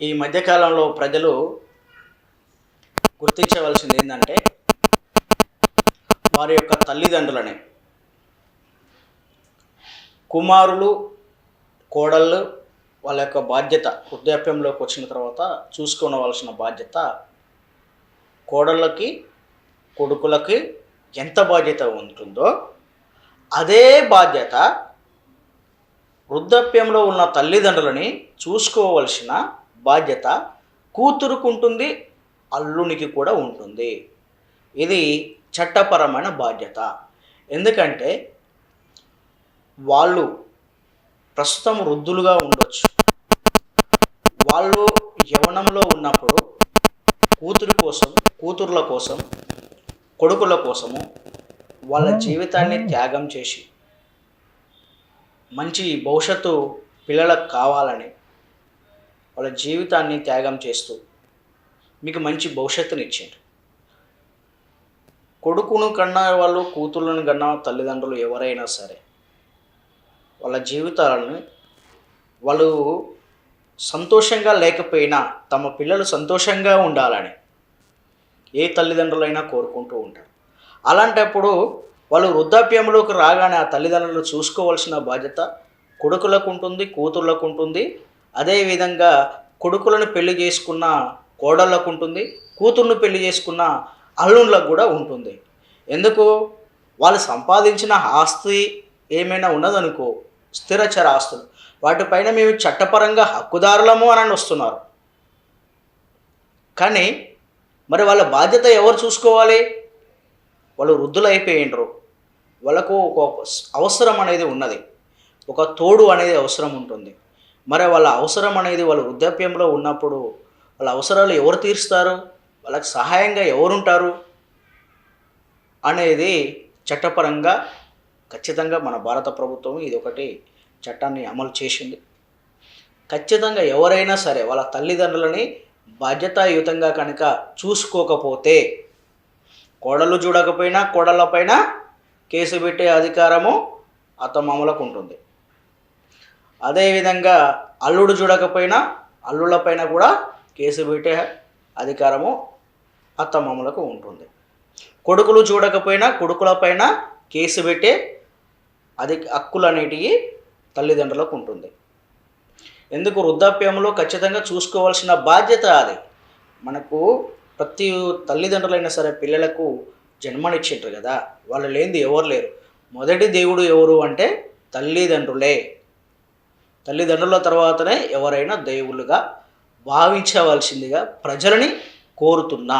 ఈ మధ్యకాలంలో ప్రజలు గుర్తించవలసింది ఏంటంటే వారి యొక్క తల్లిదండ్రులని. కుమారులు కోడళ్ళు వాళ్ళ యొక్క బాధ్యత వృద్ధాప్యంలోకి వచ్చిన తర్వాత చూసుకోవలసిన బాధ్యత కోడళ్ళకి కొడుకులకి ఎంత బాధ్యత ఉంటుందో అదే బాధ్యత వృద్ధాప్యంలో ఉన్న తల్లిదండ్రులని చూసుకోవలసిన బాధ్యత కూతురుకు ఉంటుంది అల్లునికి కూడా ఉంటుంది. ఇది చట్టపరమైన బాధ్యత. ఎందుకంటే వాళ్ళు ప్రస్తుతం వృద్ధులుగా ఉండొచ్చు. వాళ్ళు యవనంలో ఉన్నప్పుడు కూతురు కోసం కూతుర్ల కోసం కొడుకుల కోసము వాళ్ళ జీవితాన్ని త్యాగం చేసి మంచి భవిష్యత్తు పిల్లలకు కావాలని వాళ్ళ జీవితాన్ని త్యాగం చేస్తూ మీకు మంచి భవిష్యత్తుని ఇచ్చారు కొడుకును కన్నా వాళ్ళు కూతుళ్ళను కన్నా తల్లిదండ్రులు ఎవరైనా సరే వాళ్ళ జీవితాలను వాళ్ళు సంతోషంగా లేకపోయినా తమ పిల్లలు సంతోషంగా ఉండాలని ఏ తల్లిదండ్రులైనా కోరుకుంటూ ఉంటారు. అలాంటప్పుడు వాళ్ళు వృద్ధాప్యంలోకి రాగానే ఆ తల్లిదండ్రులు చూసుకోవాల్సిన బాధ్యత కొడుకులకు ఉంటుంది కూతుర్లకు ఉంటుంది అదేవిధంగా కొడుకులను పెళ్ళి చేసుకున్న కోడళ్ళకు ఉంటుంది కూతుర్ను పెళ్ళి చేసుకున్న అల్లుళ్ళకు కూడా ఉంటుంది. ఎందుకు? వాళ్ళు సంపాదించిన ఆస్తి ఏమైనా ఉన్నదనుకో స్థిరచర ఆస్తులు. వాటిపైన మేము చట్టపరంగా హక్కుదారులము అని వస్తున్నారు. కానీ మరి వాళ్ళ బాధ్యత ఎవరు చూసుకోవాలి? వాళ్ళు వృద్ధులు వాళ్ళకు ఒక అవసరం అనేది ఉన్నది. ఒక తోడు అనేది అవసరం ఉంటుంది. మరి వాళ్ళ అవసరం అనేది వాళ్ళు వృద్ధాప్యంలో ఉన్నప్పుడు వాళ్ళ అవసరాలు ఎవరు తీరుస్తారు? వాళ్ళకి సహాయంగా ఎవరుంటారు? అనేది చట్టపరంగా ఖచ్చితంగా మన భారత ప్రభుత్వం ఇది ఒకటి చట్టాన్ని అమలు చేసింది. ఖచ్చితంగా ఎవరైనా సరే వాళ్ళ తల్లిదండ్రులని బాధ్యతాయుతంగా కనుక చూసుకోకపోతే కోడలు చూడకపోయినా కోడళ్ళపైన కేసు పెట్టే అధికారము అత్తమామలకు ఉంటుంది అదేవిధంగా అల్లుడు చూడకపోయినా అల్లుళ్ళపైన కూడా కేసు పెట్టే అధికారము అత్తమామలకు ఉంటుంది. కొడుకులు చూడకపోయినా కొడుకులపైన కేసు పెట్టే అది హక్కులు అనేటివి తల్లిదండ్రులకు ఉంటుంది. ఎందుకు వృద్ధాప్యంలో ఖచ్చితంగా చూసుకోవాల్సిన బాధ్యత అది? మనకు ప్రతి తల్లిదండ్రులైనా సరే పిల్లలకు జన్మనిచ్చింటారు కదా వాళ్ళు లేనిది ఎవరు లేరు. మొదటి దేవుడు ఎవరు అంటే తల్లిదండ్రులే. తల్లిదండ్రుల తర్వాతనే ఎవరైనా దేవుళ్ళుగా భావించవలసిందిగా ప్రజలని కోరుతున్నా.